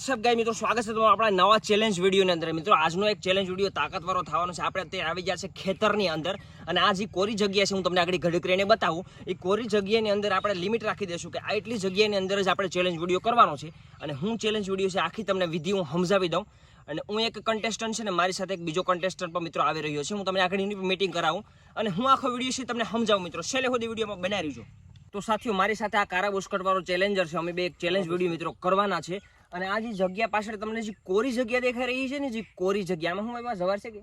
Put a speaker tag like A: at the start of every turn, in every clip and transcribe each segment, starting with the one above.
A: સબ મિત્રો, સ્વાગત છે તમારું આપણા નવા ચેલેન્જ વિડીયોની અંદર. મિત્રો, આજનો એક ચેલેન્જ વીડિયો તાકાતવાળો થવાનો છે. આપણે અત્યારે આવી ગયા છે ખેતરની અંદર અને આ જે કોરી જગ્યા છે, હું તમને આગળ ઘડી કરીને બતાવું. એ કોરી જગ્યાની અંદર આપણે લિમિટ રાખી દઈશું કે આટલી જગ્યાની અંદર જ આપણે ચેલેન્જ વીડિયો કરવાનો છે. અને હું ચેલેન્જ વીડિયો છે, આખી તમને વિધિ હું સમજાવી દઉં. અને હું એક કન્ટેસ્ટન્ટ છે ને, મારી સાથે એક બીજો કન્ટેસ્ટન્ટ પણ મિત્રો આવી રહ્યો છે. હું તમને આગળ મિટિંગ કરાવું. અને હું આખો વીડિયો છે તમને સમજાવું મિત્રો. છેલ્લે સુધી વિડીયોમાં બનાવી છું તો સાથીઓ, મારી સાથે આ કારા બુસ્કટવાળો ચેલેન્જર છે. અમે બે એક ચેલેન્જ વીડિયો મિત્રો કરવાના છે. અને આ જે જગ્યા પાછળ તમને જે કોરી જગ્યા દેખાઈ રહી છે ને જે કોરી જગ્યામાં હું એમાં જવાર છે કે?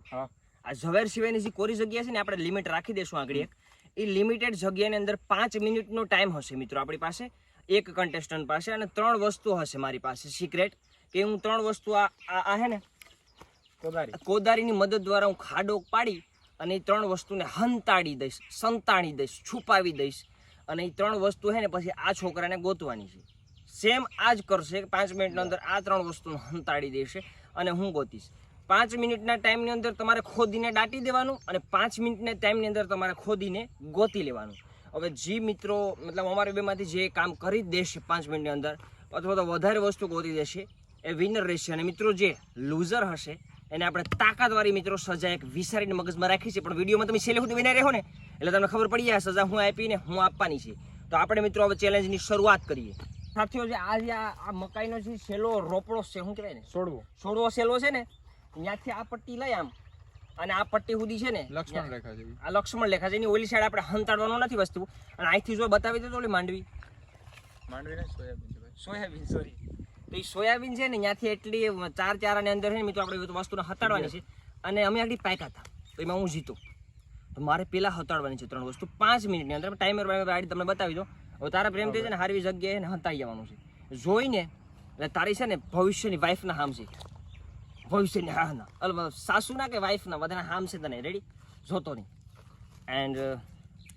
A: આ ઝવેર સિવાયની જે કોરી જગ્યા છે ને આપણે લિમિટ રાખી દઈશું આગળ એક. એ લિમિટેડ જગ્યાની અંદર પાંચ મિનિટનો ટાઈમ હશે મિત્રો આપણી પાસે. એક કન્ટેસ્ટન્ટ પાસે અને ત્રણ વસ્તુ હશે મારી પાસે. સિક્રેટ કે હું ત્રણ વસ્તુ આ આ હે ને
B: કોદારી.
A: કોદારીની મદદ દ્વારા હું ખાડો પાડી અને એ ત્રણ વસ્તુને હંતાડી દઈશ સંતાડી દઈશ છુપાવી દઈશ. અને એ ત્રણ વસ્તુ છે ને પછી આ છોકરાને ગોતવાની છે. સેમ આ જ કરશે પાંચ મિનિટની અંદર આ ત્રણ વસ્તુને હંતાડી દેશે અને હું ગોતીશ. પાંચ મિનિટના ટાઈમની અંદર તમારે ખોદીને દાટી દેવાનું અને પાંચ મિનિટના ટાઈમની અંદર તમારે ખોદીને ગોતી લેવાનું. હવે જે મિત્રો, મતલબ અમારે બેમાંથી જે કામ કરી દેશે પાંચ મિનિટની અંદર, અથવા તો વધારે વસ્તુ ગોતી દેશે, એ વિનર રહેશે. અને મિત્રો જે લૂઝર હશે, એને આપણે તાકાતવાળી મિત્રો સજા એક વિસારીને મગજમાં રાખી છે. પણ વિડીયોમાં તમે છેલ્લે સુધી વિના રહો ને, એટલે તમને ખબર પડી જાય સજા હું આપીને હું આપવાની છે. તો આપણે મિત્રો હવે ચેલેન્જની શરૂઆત કરીએ. સાથીઓ જે આ જે આ મકાઈનો જે છેલ્લો રોપડો છે શું કહેવાય ને
B: છોડવો
A: છોડવો છેલ્લો છે ને ત્યાંથી આ પટ્ટી લઈ આમ. અને આ પટ્ટી સુધી છે ને
B: લક્ષ્મણ રેખા જેવી.
A: આ લક્ષ્મણ રેખા છે. એની ઓલી સાઈડ આપણે હંતાડવાનું નથી વસ્તુ. અને અહીંથી જો બતાવી દે તો ઓલી માંડવી.
B: માંડવીને સોયાબીન
A: સોયાબીન સોરી તો એ સોયાબીન છે ને ત્યાંથી એટલી ચાર ચારાની અંદર છે ને મિત્રો આપણે વસ્તુને હતાડવાની છે. અને અમે આગળ પાક્યા હતા. તો એમાં હું જીતો. તો મારે પેલા હતાડવાની છે ત્રણ વસ્તુ. પાંચ મિનિટની અંદર. ટાઈમર ગાડી તમને બતાવી દો હવે તારા પ્રેમથી છે ને હારવી જગ્યાએ ને હંતાઈ જવાનું છે. જોઈને, એટલે તારી છે ને ભવિષ્યની વાઈફના હામ છે. ભવિષ્યની હા ના અલ સાસુના કે વાઈફના બધાના હામ છે તને રેડી જોતો નહીં એન્ડ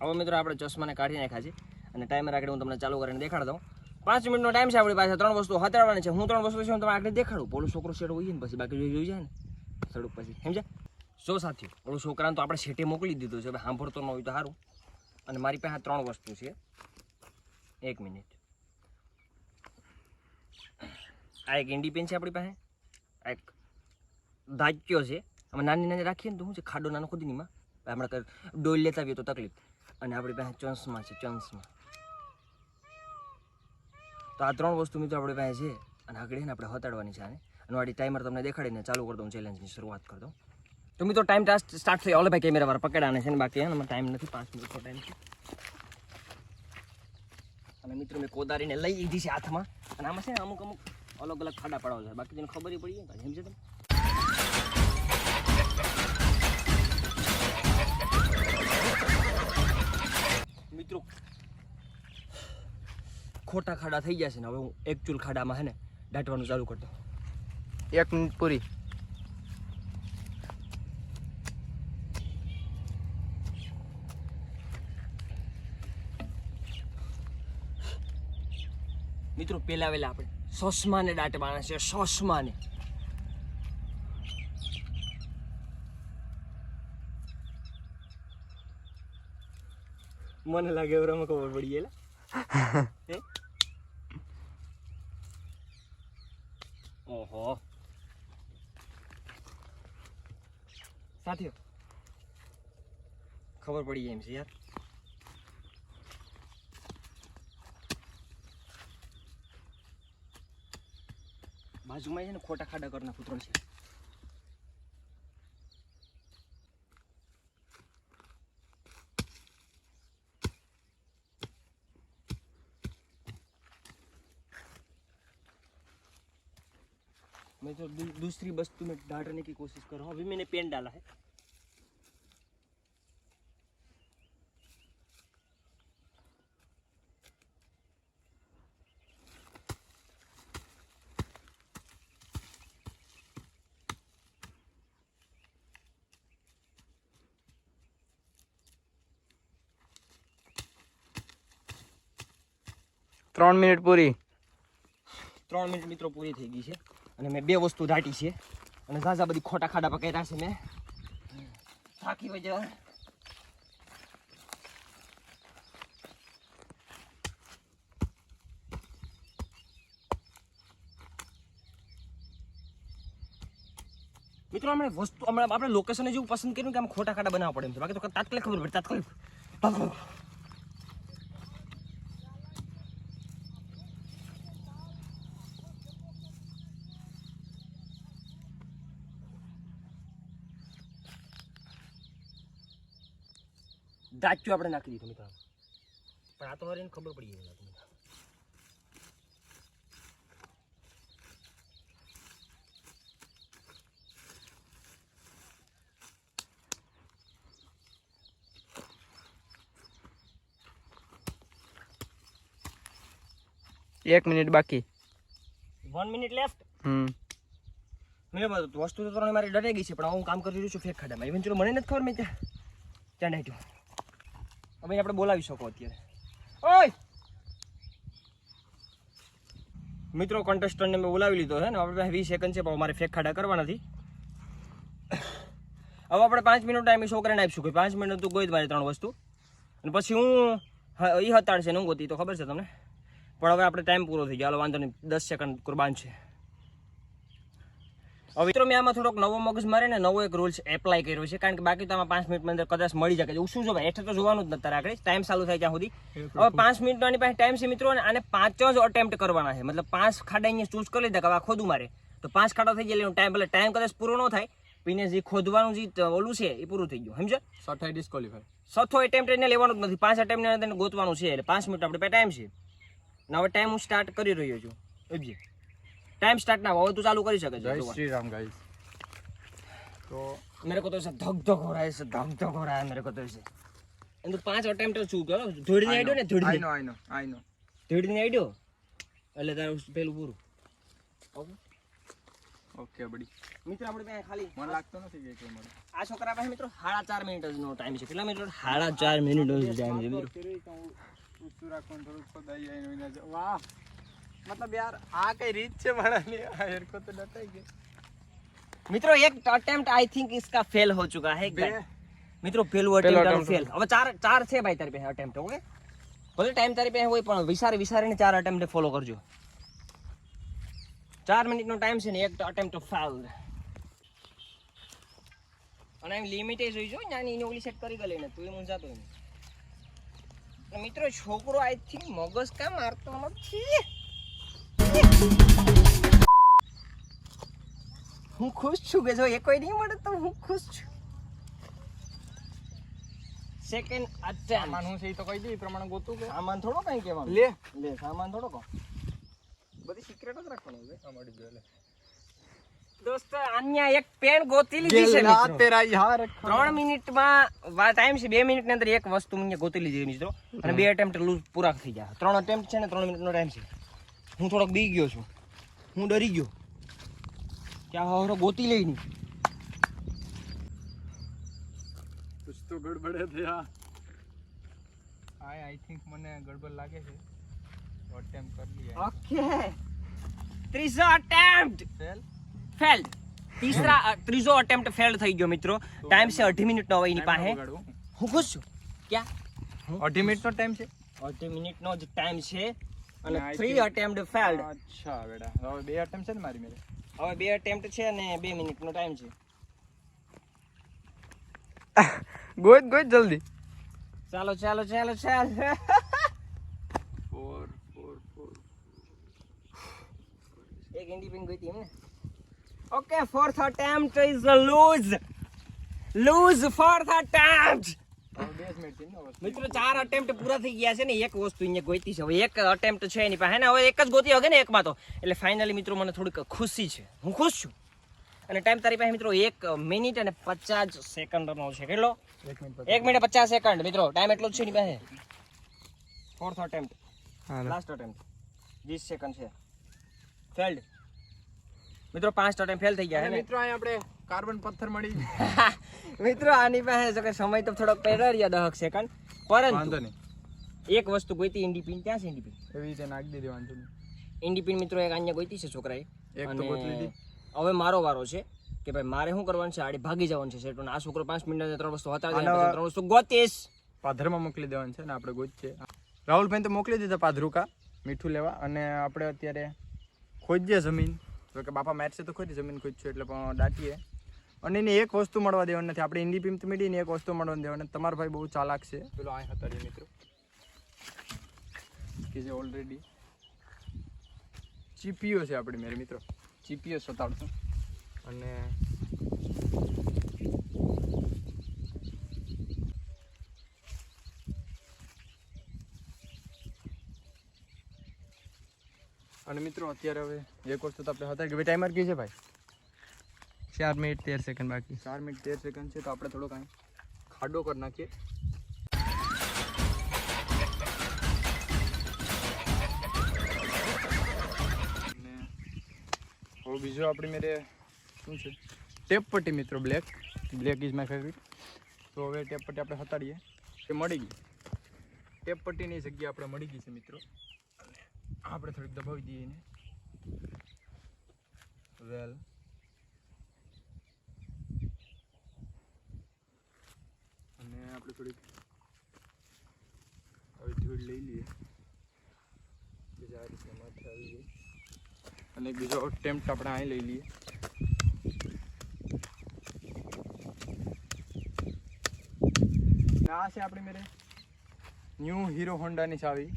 A: હવે મિત્રો આપણે ચશ્માને કાઢી નાખ્યા છે. અને ટાઈમર આગળ હું તમને ચાલુ કરીને દેખાડ દઉં પાંચ મિનિટનો ટાઈમ છે આપણી પાસે. ત્રણ વસ્તુ હતાડવાની છે. હું ત્રણ વસ્તુ છે હું તમને આગળ દેખાડું. પોલો છોકરો શેડ હોય ને, પછી બાકી જોઈ જોઈ જાય ને. સડક પછી. સમજ્યા સો સાથીઓ ઓલો છોકરાને તો આપણે શેટે મોકલી દીધું છે. હવે સાંભળતો ન હોય તો સારું. અને મારી પાસે ત્રણ વસ્તુ છે. એક મિનિટ. આ એક ઇન્ડી પેન છે આપણી પાસે. આ એક ધાચ્યો છે. આમાં નાની નાની રાખીએ ને તો શું છે? ખાડો નાનો ખુદ નીમાં હમણાં ડોલ લેતા આવીએ તો તકલીફ. અને આપણી પાસે ચંસમાં છે ચંસમાં તો આ ત્રણ વસ્તુ મિત્રો આપણી પાસે છે. અને આગળ એને આપણે હતાડવાની છે આને. અને વાળી ટાઈમર તમને દેખાડીને ચાલુ કરી દઉં ચેલેન્જની શરૂઆત કરી દઉં. તો મિત્રો ટાઈમ સ્ટાર્ટ થઈ. ઓલે ભાઈ કેમેરા વાળા પકડાને છે ને બાકી એમાં ટાઈમ નથી, પાંચ મિનિટનો ટાઈમ છે. અને મિત્રો મેં કોદારીને લઈ લીધી છે હાથમાં. અને આમાં છે ને અમુક અમુક અલગ અલગ ખાડા પડાવ છે. બાકી તેને ખબર પડી જાય સમજે તમે મિત્રો, ખોટા ખાડા થઈ ગયા છે ને. હવે હું એકચ્યુઅલ ખાડામાં છે ને દાટવાનું ચાલુ કરતો
B: એક મિનિટ પૂરી.
A: મિત્રો પેલા વેલા આપણે. સસમાને દાટવાના છે, સોસમાને. મને લાગે એવરામાં ખબર પડી ગયેલા? ઓહો. સાથીઓ, ખબર પડી એમ છે યાર. બાજુમાં છે ને ખોટા ખાડા કરના કૂતરો છે मैं तो दू, दूसरी वस्तु में डालने की कोशिश कर रहा हूँ अभी मैंने पेन डाला है
B: ત્રણ મિનિટ પૂરી.
A: ત્રણ મિનિટ મિત્રો પૂરી થઈ ગઈ છે. અને મેં બે વસ્તુ દાટી છે. અને ઝાઝા બધી ખોટા ખાડા પકડ્યા છે મેં. થાકી વજવા મિત્રો આપણે વસ્તુ હમણાં આપણે લોકેશન જેવું પસંદ કર્યું કે આમ ખોટા ખાડા બનાવવા પડે બાકી તો તાત્કાલિક ખબર પડે તાત્કાલિક તાત્કાલિક. દાચ્યું આપણે નાખી દીધું મિત્રો પણ આ તો હવે એને ખબર પડી ગઈ.
B: એક મિનિટ બાકી.
A: One minute left
B: hmm.
A: મેં બધું વસ્તુ તો ત્રણે મારી ડરાઈ ગઈ છે પણ હું કામ કરી રહ્યું છું ફેક ખાડામાં. ઇવન ચલો મને નથી ખબર મેં ત્યાં ત્યાં નાખ્યું. હવે આપણે બોલાવી શકો અત્યારે. ઓય! મિત્રો કોન્ટેસ્ટન્ટને મેં બોલાવી લીધો છે ને, આપણે પાસે વીસ સેકન્ડ છે, પણ મારે ફેક કરવા નથી. હવે આપણે પાંચ મિનિટ ટાઈમ છોકરાને આપીશું. કે પાંચ મિનિટ તું ગોઈ મારી ત્રણ વસ્તુ. અને પછી હું એ હતાડશે ને હું ગોતી તો ખબર છે તમને? પણ હવે આપણે ટાઈમ પૂરો થઈ ગયો. હાલો, વાંધો નહીં. દસ સેકન્ડ કુરબાન છે. હવે મિત્રો મેં આમાં થોડોક નવો મગજ મારે ને નવો એક રૂલ્સ એપ્લાય કર્યો છે. કારણ કે બાકી તો આમાં પાંચ મિનિટ અંદર કદાચ મળી જાય. કે શું જો ભાઈ? તો જોવાનું જ નથી આગળ ટાઈમ ચાલુ થાય ત્યાં સુધી. હવે પાંચ મિનિટનો આની પાસે ટાઈમ છે મિત્રો અને આને પાંચ જ અટેમ્પ્ટ કરવાના છે. મતલબ પાંચ ખાડા અહીંયા ચૂઝ કરી લીધા કે આ ખોદું મારે. તો પાંચ ખાડા થઈ જાય ટાઈમ એટલે ટાઈમ કદાચ પૂરો ન થાય. પીને જે ખોદવાનું જે ઓલું છે એ પૂરું થઈ ગયું. સમજે
B: સઠાઈ ડિસ્કોલિફાય
A: સઠો એટેમ્પ્ટ એને લેવાનું જ નથી. પાંચ એટેમ્પ્ટ એને ગોતવાનું છે એટલે પાંચ મિનિટ આપણે ટાઈમ છે. ને હવે ટાઈમ હું સ્ટાર્ટ કરી રહ્યો છું. સમજી ટાઈમ સ્ટાર્ટ ના હવે તું ચાલુ કરી શકે
B: જય
A: છે
B: શ્રી રામ ગાઈસ તો
A: मेरे को तो ऐसा धक धक हो रहा है ऐसा धक धक हो रहा है मेरे को तो ऐसे એમ તો પાંચ અટેમ્પ્ટ છું કરો ધોડીને આઈડ્યો ને
B: આઈ
A: ધોડીને
B: નો આઈ નો આઈ નો
A: ધોડીને આઈડ્યો એટલે તારું પેલું પૂરું ઓકે
B: ઓકે બડી
A: મિત્રો આપણે ત્યાં ખાલી
B: મને લાગતો નથી કે કોઈ મળે
A: આ છોકરા પાસે મિત્રો સાડા ચાર મિનિટ જ નો ટાઈમ છે કેટલા મિનિટ સાડા ચાર મિનિટ જ ટાઈમ છે મિત્રો
B: ઊંચું રાખવાનું થોડુંક ખોદાઈ જાય એનું વિના જ- વાહ મતલબ યાર આ કઈ રીત છે મારાની આ હેરકો તો ડટાઈ ગઈ
A: મિત્રો એક અટેમ્પ્ટ આઈ થિંક इसका फेल हो चुका है
B: બે
A: મિત્રો પેલું
B: પેલું
A: અટેમ્પ્ટ
B: attempt
A: ફેલ હવે ચાર ચાર છે ભાઈ તારી પાસે અટેમ્પ્ટ ઓકે ભલે ટાઈમ તારી પાસે હોય પણ વિચાર વિચારીને ચાર અટેમ્પ્ટ ફોલો કરજો ચાર મિનિટનો ટાઈમ છે ને એક અટેમ્પ્ટ ફેલ અને એમ લિમિટ જોઈ જો નાની એની ઓલી સેટ કરી ગયેલી ને તું એ મૂંઝાતો નહીં અને મિત્રો છોકરો આઈ થિંક મગજ કામ મારતો નથી હું ખુશ છું કે જો એ કોઈ નહીં મળે તો હું ખુશ છું. સેકન્ડ
B: સામાન
A: અટેમ્પ્ટ
B: હું છે તો કહી દે એ પ્રમાણે ગોતું કે.
A: સામાન થોડો કઈ કહેવાનું.
B: લે.
A: લે સામાન થોડો કહો. બધી સિક્રેટ જ રાખવાનું છે.
B: ગયો લે.
A: દોસ્તો અહીંયા એક પેન ગોતી લીધી છે મિત્રો.
B: તેરા યાર
A: ત્રણ મિનિટમાં ટાઈમ છે બે મિનિટની અંદર એક વસ્તુ મને અહીંયા ગોતી લીધી મિત્રો. અને બે અટેમ્પ્ટ લૂઝ પૂરા થઈ ગયા. ત્રણ અટેમ્પ્ટ છે ને ત્રણ મિનિટનો ટાઈમ છે. હું થોડોક બી ગયો છું. હું ડરી ગયો. ક્યાં હોરો ગોતી લઈ
B: કુછ તો ગડબડે થે આઈ થિંક મને ગડબડ લાગે છે.
A: ત્રીજો અટેમ્પ્ટ
B: ફેલ
A: ત્રીજો અટેમ્પ્ટ ફેલ થઈ ગયો મિત્રો. ટાઈમ છે અઢી મિનિટનો હવે એની પાસે. હું ખુશ છું? ક્યાં?
B: અઢી મિનિટનો ટાઈમ છે?
A: અઢી મિનિટનો જ ટાઈમ છે.
B: અને
A: થ્રી અટેમ્પ્ટ ફેલ્ડ
B: બેડા હવે બે અટેમ્પ્ટ છે ને મારી મેરે?
A: હવે બે અટેમ્પ્ટ છે અને બે મિનિટનો ટાઈમ છે.
B: ગોત ગોત જલ્દી.
A: ચાલો ચાલો ચાલો ચાલો.
B: ફોર ફોર ફોર
A: એક ઇન્ડી પિન ગઈ એમ ને okay
B: fourth attempt is lose lose fourth attempt
A: મિત્રો ચાર અટેમ્પ્ટ પૂરા થઈ ગયા છે ને એક વસ્તુ અહીંયા ગોતી છે. હવે એક અટેમ્પ્ટ છે એની પાસે. હવે એક જ ગોતી હોય ને એકમાં તો. એટલે ફાઇનલી મિત્રો મને થોડીક ખુશી છે. હું ખુશ છું. અને ટાઈમ તારી પાસે મિત્રો એક મિનિટ અને પચાસ સેકન્ડનો છે. કેટલો?
B: એક મિનિટ
A: એક મિનિટ પચાસ સેકન્ડ મિત્રો ટાઈમ એટલો જ છે એની પાસે. ફોર્થ અટેમ્પ્ટ લાસ્ટ અટેમ્પ્ટ વીસ સેકન્ડ છે. ફેલ્ડ મિત્રો પાંચ અટેમ્પ્ટ ફેલ થઈ ગયા
B: અને મિત્રો અહીં આપણે કાર્બન પથ્થર મળી
A: મિત્રો આની પાસે જો કે સમય તો થોડોક પહેલા રહ્યા દહક સેકન્ડ
B: વાંધો
A: પરંતુ
B: નહીં.
A: એક વસ્તુ ગોઈતી ઇન્ડિપિન ત્યાં છે ઇન્ડિપિન
B: એવી રીતે નાખી દીધી વાંધો નહીં.
A: ઇન્ડિપિન મિત્રો એક અહીંયા ગોઈતી છે છોકરાએ.
B: એક તો ગોતી લીધી.
A: હવે મારો વારો છે કે ભાઈ મારે શું કરવાનું છે? આડી ભાગી જવાનું છે સેટુ આ છોકરો પાંચ મિનિટ ત્રણ વસ્તુ હતા ત્રણ વસ્તુ ગોતીશ.
B: પાધરમાં મોકલી દેવાનું છે ને આપણે ગોત છે રાહુલભાઈ તો મોકલી દીધા પાધરુકા મીઠું લેવા. અને આપણે અત્યારે ખોજીએ જમીન. તો કે બાપા છે તો ખોદી જમીન ખોદશું એટલે પણ દાટીએ. અને એને એક વસ્તુ મળવા દેવાની નથી. આપણે ઇન્ડી પિમ્પ મીડીને એક વસ્તુ મળવા દેવાની. તમારો ભાઈ બહુ ચાલાક છે. પેલો આ હતા મિત્રો. કે જે ઓલરેડી ચીપીઓ છે આપણી મેરે મિત્રો. ચીપીઓ સતાડશું. અને અને મિત્રો અત્યારે હવે એક વસ્તુ તો આપણે હતા કે ભાઈ ટાઈમર કી છે ભાઈ?
C: ચાર મિનિટ તેર સેકન્ડ બાકી.
B: ચાર મિનિટ તેર સેકન્ડ છે તો આપણે થોડો કાંઈ ખાડો કરી નાખીએ. અને હવે બીજું આપણી મેરે શું છે? ટેપ પટ્ટી મિત્રો black black is my favourite તો હવે ટેપ પટ્ટી આપણે હતાડીએ. એ મળી ગઈ. ટેપ પટ્ટીની જગ્યા આપણે મળી ગઈ છે મિત્રો. અને આપણે થોડીક દબાવી દઈએ એને. વેલ. અને આપણે થોડીક હવે ધૂળ લઈ લઈએ. બીજા રીતે માથે આવી ગઈ. અને બીજો ટેમ્પ આપણે અહીં લઈ લઈએ. આ છે આપણી મેરે. ન્યૂ હીરો હોન્ડાની ચાવી.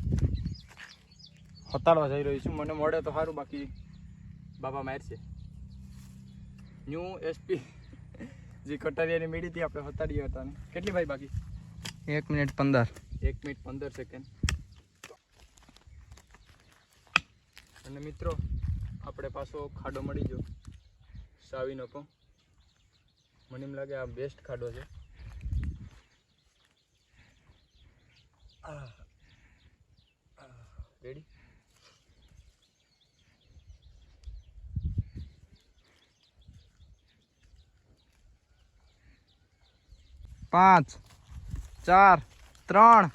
B: હતાડવા જઈ રહી છું. મને મળે તો સારું બાકી બાબા મારશે. ન્યૂ એસપી જે કટારિયાની મેળી હતી આપણે હતાડીએ હતા કેટલી ભાઈ બાકી?
C: એક મિનિટ પંદર.
B: એક મિનિટ પંદર સેકન્ડ અને મિત્રો આપણે પાછો ખાડો મળી ગયો. સાવીનો પણ મને એમ લાગે આ બેસ્ટ ખાડો છે. રેડી
C: પાંચ ચાર ત્રણ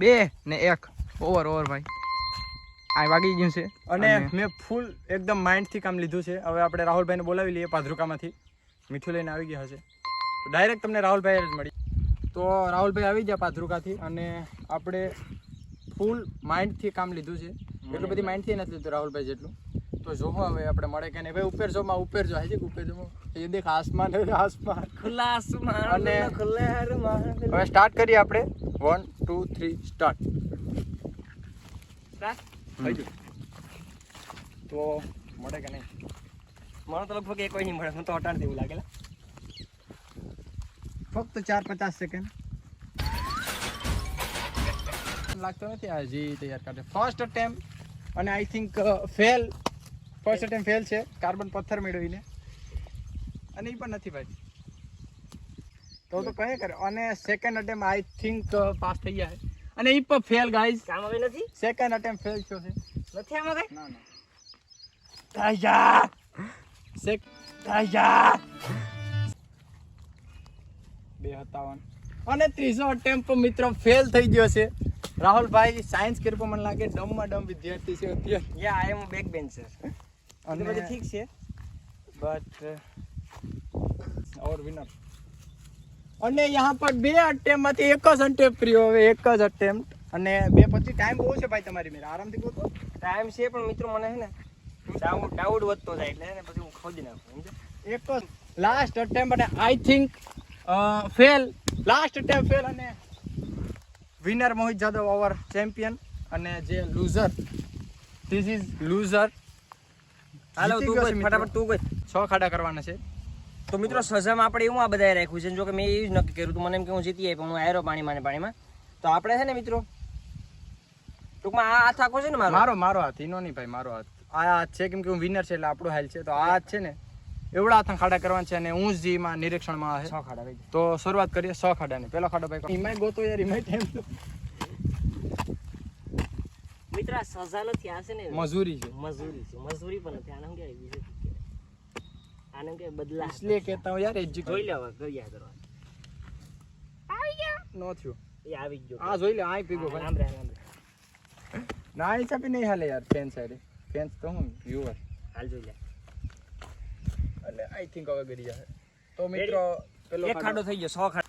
C: બે ને એક. ઓવર ઓવર ભાઈ. આ વાગી ગયું છે.
B: અને મેં ફૂલ એકદમ માઇન્ડથી કામ લીધું છે. હવે આપણે રાહુલભાઈને બોલાવી લઈએ પાધરુકામાંથી મીઠું લઈને આવી ગયા હશે. તો ડાયરેક્ટ તમને રાહુલભાઈ જ મળી. તો રાહુલભાઈ આવી ગયા પાધરુકાથી અને આપણે ફૂલ માઇન્ડથી કામ લીધું છે. એટલું બધી માઇન્ડથી નથી લીધું રાહુલભાઈ જેટલું. તો જોવો હવે આપણે મળે કે નહીં. ભાઈ ઉપર જો માં ઉપર જો હજી ઉપર જો એ દેખ આસમાન હે, આસમાન.
A: ખુલ્લા આસમાન.
B: અને-
A: ખુલ્લા.
B: હવે સ્ટાર્ટ કરીએ આપણે. વન ટુ થ્રી સ્ટાર્ટ તો મળે કે નહીં?
A: મને તો લગભગ એક કોઈ નહીં મળે. મને તો અટાણ જેવું લાગેલા
B: ફક્ત ચાર પચાસ સેકન્ડ લાગતો નથી આ જી તૈયાર કાઢે. ફર્સ્ટ અટેમ્પ અને I think fail first attempt fail છે કાર્બન પથ્થર મેળવીને. અને એ પણ નથી ભાઈ. તો તો કહે કરે અને second attempt I think pass થઈ ગયા છે. અને એ પણ ફેલ ગાઈઝ
A: કામ આવે નથી?
B: સેકન્ડ અટેમ્પ ફેલ થયો છે.
A: નથી આમાં કઈ?
B: ના ના. તાયા સેક તાયા બે હતાવન અને ત્રીજો અટેમ્પ મિત્રો ફેલ થઈ ગયો છે. રાહુલભાઈ સાયન્સ કર્યું મને લાગે ડમમાં ડમ વિદ્યાર્થી છે અત્યારે.
A: યા આઈ એમ બેક બેન્ચર
B: અને
A: બધું ઠીક છે.
B: But our winner? અને યહાં પર બે અટેમ્પમાંથી માંથી એક જ અટેમ્પ રહ્યો હવે એક જ અટેમ્પ અને બે પછી ટાઈમ બહુ છે ભાઈ તમારી મેરા આરામથી ગોતો.
A: ટાઈમ છે પણ મિત્રો મને છે ને ડાઉટ ડાઉટ વધતો જાય એટલે ને પછી હું ખોદી નાખું
B: એક જ. લાસ્ટ અટેમ્પ અને I think fail last attempt fail અને winner Mohit Jadav our champion અને જે લૂઝર ધીસ ઇઝ લૂઝર
A: હાલો તું કોઈ ફટાફટ તું કોઈ
B: છ ખાડા કરવાના છે.
A: તો મિત્રો સજામાં આપણે એવું આ બધાએ રાખ્યું છે જો કે મેં એ જ નક્કી કર્યું હતું મને એમ કે હું જીતી આવી પણ હું આયરો પાણી માને પાણીમાં. તો આપણે છે ને મિત્રો ટૂંકમાં આ હાથ આખો છે ને મારો?
B: મારો મારો હાથ એનો નહીં ભાઈ મારો હાથ. આ હાથ છે કેમ કે હું વિનર છે એટલે આપણો હાલ છે. તો આ હાથ છે ને એવડા હાથ ખાડા કરવાના છે અને હું જી માં નિરીક્ષણમાં
A: છ
B: તો શરૂઆત કરીએ સો ખાડાની. પેલો ખાડો ભાઈ ઈમાય ગોતો યાર ઈમાય ટાઈમ
A: મિત્ર આ સજા નથી આ છે ને
B: મજૂરી છે.
A: મજૂરી છે. મજૂરી પણ નથી. આને શું બીજું આને કે બદલા.
B: એટલે કહેતા હું
A: યાર
B: એજી
A: જોઈ લેવા કર્યા કરવા. આવી ગયા.
B: નો થયો.
A: એ આવી ગયો.
B: આ જોઈ લે આ પીગો
A: રામ રામ રામ
B: ના એ છાપી નહીં હાલે યાર ફેન સાઈડ ફેન્સ તો હું વ્યુઅર
A: હાલ જોઈ લે.
B: અને આઈ થિંક હવે ગરી જાય. તો મિત્રો પેલો
A: એક ખાડો થઈ ગયો 100 ખાડો.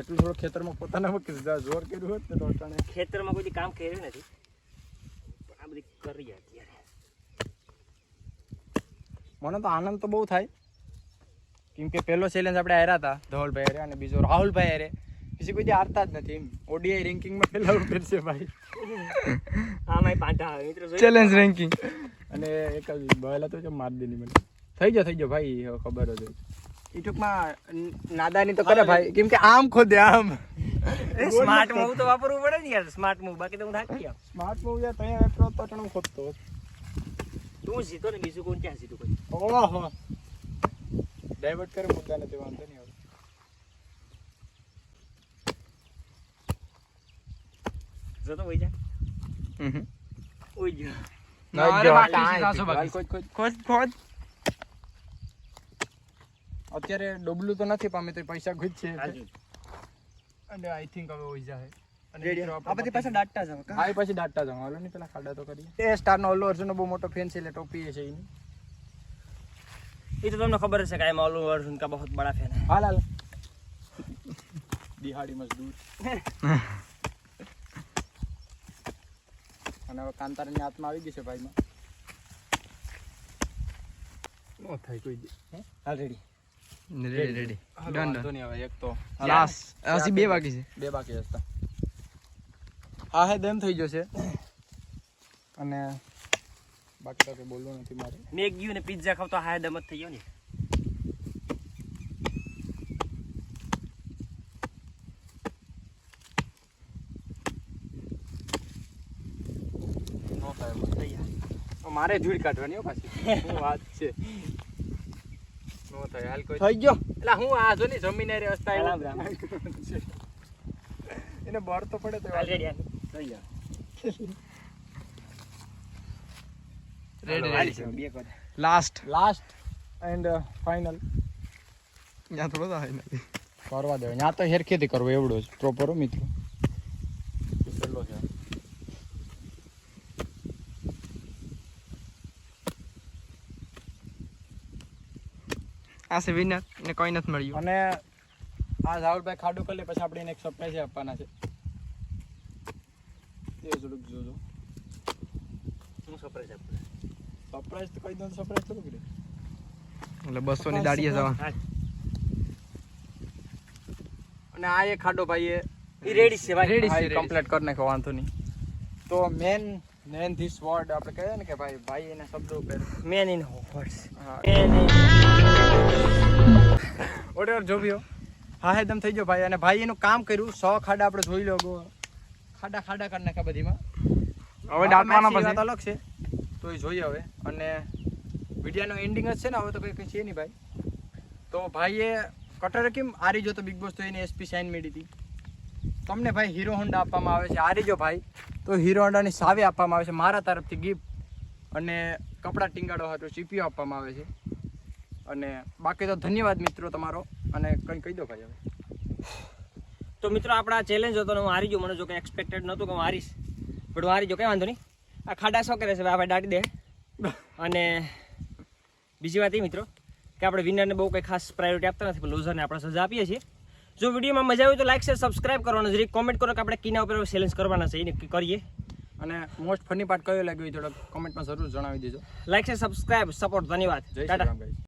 B: જેટલું થોડું ખેતરમાં પોતાના જોર કર્યું હોત ને તો
A: ખેતરમાં કોઈ કામ કર્યું નથી. આ બધી કરી અત્યારે.
B: મને તો આનંદ તો બહુ થાય. કેમ કે પહેલો ચેલેન્જ આપણે હાર્યા હતા ધવલભાઈ હારે અને બીજો રાહુલભાઈ હારે. પછી કોઈ હારતા જ નથી એમ. ઓડીઆઈ રેન્કિંગમાં પહેલા ઉપર છે ભાઈ.
A: હા ભાઈ આવે. મિત્રો
C: ચેલેન્જ રેન્કિંગ
B: અને એક જ બહેલા તો માર દેની મને. થઈ ગયો થઈ ગયો ભાઈ ખબર જ હોય. એ ટૂંકમાં નાદાની તો કરે ભાઈ. કેમ કે આમ ખોદે આમ.
A: સ્માર્ટ મૂવ તો. વાપરવું પડે ને યાર સ્માર્ટ મૂવ બાકી તો હું થાકી ગયો.
B: સ્માર્ટ મૂવ યાર ત્યાં વેપરો તો ટણું ખોદતો
A: તું જીતો ને બીજું કોણ ક્યાં જીતું કોઈ?
B: ઓહો. ડાયવર્ટ કરે મુદ્દા નથી વાંધો નહીં આવે.
A: જતો હોય જા.
C: હમ
A: ઓય જા
C: ના, રે બાકી
B: ખોદ, ખોદ. અત્યારે ડબલું તો નથી પામે તો પૈસા ગુજ છે.
A: હાલજો.
B: અને આઈ થિંક હવે હોઈ જાય. અને
A: Ready.
B: મિત્રો
A: આ પછી
B: આપણે
A: પાછા દાટતા જાવ
B: પછી દાટતા જાઉં હાલો ને પેલા ખાડા તો કરીએ. એ સ્ટારનો અલ્લુ અર્જુનનો બહુ મોટો ફેન છે એટલે ટોપી એની.
A: એ તો તમને ખબર છે કે એમ અર્જુન કા બહુત બડા ફેન
B: હાલ હાલ. દિહાડી મજદૂર. અને હવે કાંતારાની હાથમાં આવી ગઈ છે ભાઈમાં. નો થાય કોઈ?
A: હાલ
B: ready
C: ready
B: ready done done એક તો
C: લાસ્ટ હજી બે બાકી છે.
B: બે બાકી છે હા હે દેમ થઈ જશે. અને બાકી તો બોલવું નથી મારે.
A: મેં ગયું ને પિઝા ખાવ તો હાય દમત થઈ ગયો ને.
B: મારે ધૂળ કાઢવાની હો પાછી. શું વાત છે. નો થાય. હાલ કોઈ
A: થઈ ગયો.
B: એટલે હું આ જો ને જમીને રે
A: રામ રામ.
B: એને બર તો પડે તો
A: થઈ ગયા.
C: રેડી
A: બે
C: લાસ્ટ
B: લાસ્ટ એન્ડ ફાઇનલ
C: ત્યાં થોડો થાય
B: કરવા દેવા ત્યાં તો હેરખેતી કરવો એવડો જ. પ્રોપર મિત્રો છેલ્લો છે
C: આ છે વિનર ને કોઈ નથી મળ્યું.
B: અને આ રાહુલભાઈ ખાડું કરી લે પછી આપણે એને એક સરપ્રાઈઝ આપવાના છે. એ થોડુંક જોજો.
A: હું સરપ્રાઈઝ આપણે
B: સરપ્રાઈઝ તો કઈ દઉં સરપ્રાઈઝ થોડુંક રે
C: એટલે બસો ની દાડીએ જવા.
B: અને આ એ ખાડો ભાઈ એ
A: ઈ રેડી છે ભાઈ.
C: રેડી છે,
B: કમ્પ્લીટ કરી નાખો વાંધો નહીં. તો મેન મેન ધીસ વર્ડ આપણે કહીએ ને કે ભાઈ ભાઈ એના શબ્દો ઉપર
A: મેન ઇન હોર્સ
B: હા.
A: ઇન
B: જો ભીઓ હા એકદમ થઈ ગયો ભાઈ. અને ભાઈ એનું કામ કર્યું. સો ખાડા આપણે જોઈ લો ખાડા ખાડા કરી નાખ્યા બધીમાં.
C: હવે દાંતવાના પછી.
B: અલગ છે. તો એ જોઈએ હવે. અને વિડીયાનો એન્ડિંગ જ છે ને હવે તો કંઈ કંઈ છે નહીં ભાઈ. તો ભાઈએ કટર કેમ આરી જો તો બિગ બોસ તો એને એસપી સાઇન મેળી હતી. તમને ભાઈ હીરો હોન્ડા આપવામાં આવે છે. આરી જો ભાઈ. તો હીરો હોન્ડાની સાવે આપવામાં આવે છે. મારા તરફથી ગિફ્ટ અને કપડાં ટીંગાડો હતો સીપીઓ આપવામાં આવે છે. અને બાકી તો ધન્યવાદ મિત્રો તમારો. અને કંઈ કહી દો ભાઈ હવે.
A: તો મિત્રો આપણા ચેલેન્જ હતો હું હારી ગયો. મને જો કે એક્સપેક્ટેડ નહોતું કે હું હારીશ. પણ હું હારી ગયો. કંઈ વાંધો નહીં. આ ખાડા શો કરે છે હવે આપણે દાટી દે. અને બીજી વાત એ મિત્રો કે આપણે વિનરને બહુ કંઈ ખાસ પ્રાયોરિટી આપતા નથી પણ લોઝરને આપણે સજા આપીએ છીએ. જો વિડીયોમાં મજા આવી તો લાઈક શેર સબસ્ક્રાઇબ કરવાનું. જરીક કોમેન્ટ કરો કે આપણે કિના ઉપર ચેલેન્જ કરવાના છે. એને કરીએ.
B: અને મોસ્ટ ફની પાર્ટ કયો લાગ્યો એ થોડોક કોમેન્ટમાં જરૂર જણાવી દેજો.
A: લાઈક શેર સબસ્ક્રાઈબ સપોર્ટ ધન્યવાદ.
B: જય